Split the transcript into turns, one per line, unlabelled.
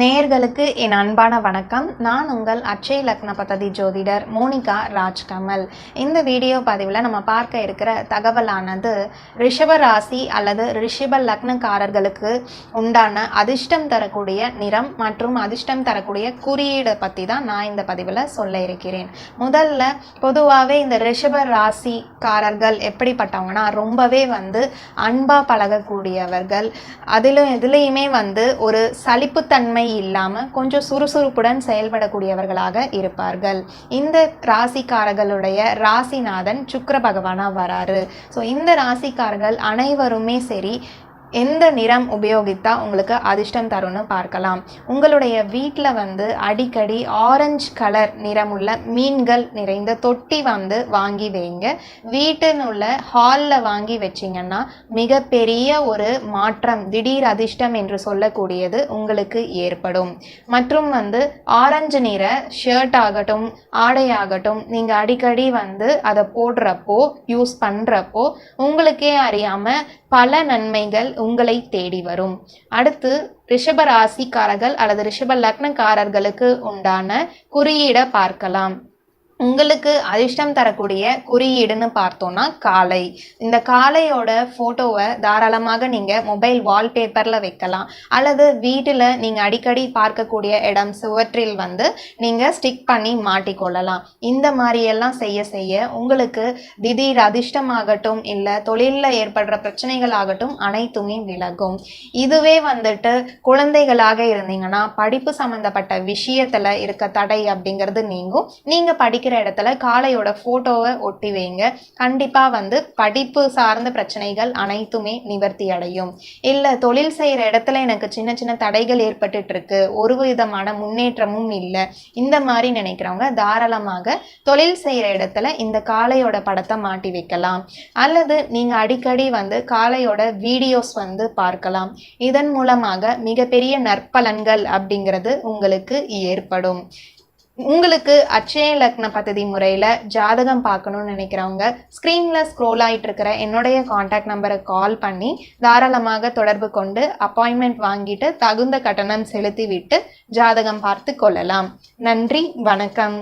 நேயர்களுக்கு என் அன்பான வணக்கம். நான் உங்கள் அட்சய லக்ன பததி ஜோதிடர் மோனிகா ராஜ்கமல். இந்த வீடியோ பதிவில் நம்ம பார்க்க இருக்கிற தகவலானது ரிஷப ராசி அல்லது ரிஷப லக்னக்காரர்களுக்கு உண்டான அதிர்ஷ்டம் தரக்கூடிய நிறம் மற்றும் அதிர்ஷ்டம் தரக்கூடிய குறியீடை பற்றி தான் நான் இந்த பதிவில் சொல்ல இருக்கிறேன். முதல்ல பொதுவாகவே இந்த ரிஷப ராசிக்காரர்கள் எப்படிப்பட்டவங்கன்னா ரொம்பவே வந்து அன்பாக பழகக்கூடியவர்கள். அதிலும் எதுலேயுமே வந்து ஒரு சலிப்புத்தன்மை இல்லாமல் கொஞ்சம் சுறுசுறுப்புடன் செயல்படக்கூடியவர்களாக இருப்பார்கள். இந்த ராசிக்காரர்களுடைய ராசிநாதன் சுக்கர பகவானாக வராரு. ஸோ இந்த ராசிக்காரர்கள் அனைவருமே சரி எந்த நிறம் உபயோகித்தா உங்களுக்கு அதிர்ஷ்டம் தரும்னு பார்க்கலாம். உங்களுடைய வீட்டில் வந்து அடிக்கடி ஆரஞ்சு கலர் நிறமுள்ள மீன்கள் நிறைந்த தொட்டி வந்து வாங்கி வைங்க. வீட்டினுள்ள ஹாலில் வாங்கி வச்சிங்கன்னா மிகப்பெரிய ஒரு மாற்றம் திடீர் அதிர்ஷ்டம் என்று சொல்லக்கூடியது உங்களுக்கு ஏற்படும். மற்றும் வந்து ஆரஞ்சு நிற ஷர்ட் ஆகட்டும் ஆடை ஆகட்டும் நீங்கள் அடிக்கடி வந்து அதை போடுறப்போ யூஸ் பண்ணுறப்போ உங்களுக்கே அறியாமல் பல நன்மைகள் உங்களை தேடி வரும். அடுத்து ரிஷப ராசிக்காரர்கள் அல்லது ரிஷப லக்னக்காரர்களுக்கு உண்டான குறியீடை பார்க்கலாம். உங்களுக்கு அதிர்ஷ்டம் தரக்கூடிய குறியீடுன்னு பார்த்தோன்னா காளை இந்த காளையோட ஃபோட்டோவை தாராளமாக நீங்கள் மொபைல் வால்பேப்பரில் வைக்கலாம். அல்லது வீட்டில் நீங்கள் அடிக்கடி பார்க்கக்கூடிய இடம் சுவற்றில் வந்து நீங்கள் ஸ்டிக் பண்ணி மாட்டிக்கொள்ளலாம். இந்த மாதிரியெல்லாம் செய்ய செய்ய உங்களுக்கு திடீர் அதிர்ஷ்டமாகட்டும் இல்லை தொழிலில் ஏற்படுற பிரச்சனைகள் ஆகட்டும் அனைத்துமே விலகும். இதுவே வந்துட்டு குழந்தைகளாக இருந்தீங்கன்னா படிப்பு சம்மந்தப்பட்ட விஷயத்தில் இருக்க தடை அப்படிங்கிறது நீங்கும். நீங்கள் படிக்கிற இடத்துல காளையோட ஃபோட்டோவை ஒட்டி வைங்க. கண்டிப்பாக வந்து படிப்பு சார்ந்த பிரச்சனைகள் அனைத்துமே நிவர்த்தி அடையும். இல்லை தொழில் செய்கிற இடத்துல எனக்கு சின்ன சின்ன தடைகள் ஏற்பட்டுட்டு இருக்கு ஒரு விதமான முன்னேற்றமும் இல்லை. இந்த மாதிரி நினைக்கிறவங்க தாராளமாக தொழில் செய்கிற இடத்துல இந்த காளையோட படத்தை மாட்டி வைக்கலாம். அல்லது நீங்கள் அடிக்கடி வந்து காளையோட வீடியோஸ் வந்து பார்க்கலாம். இதன் மூலமாக மிகப்பெரிய நற்பலன்கள் அப்படிங்கிறது உங்களுக்கு ஏற்படும். உங்களுக்கு அச்சய லக்ன பதவி முறையில் ஜாதகம் பார்க்கணும்னு நினைக்கிறவங்க ஸ்க்ரீனில் ஸ்க்ரோல் ஆகிட்டு இருக்கிற என்னுடைய காண்டாக்ட் நம்பரை கால் பண்ணி தாராளமாக தொடர்பு கொண்டு அப்பாயின்மெண்ட் வாங்கிட்டு தகுந்த கட்டணம் செலுத்திவிட்டு ஜாதகம் பார்த்து கொள்ளலாம். நன்றி வணக்கம்.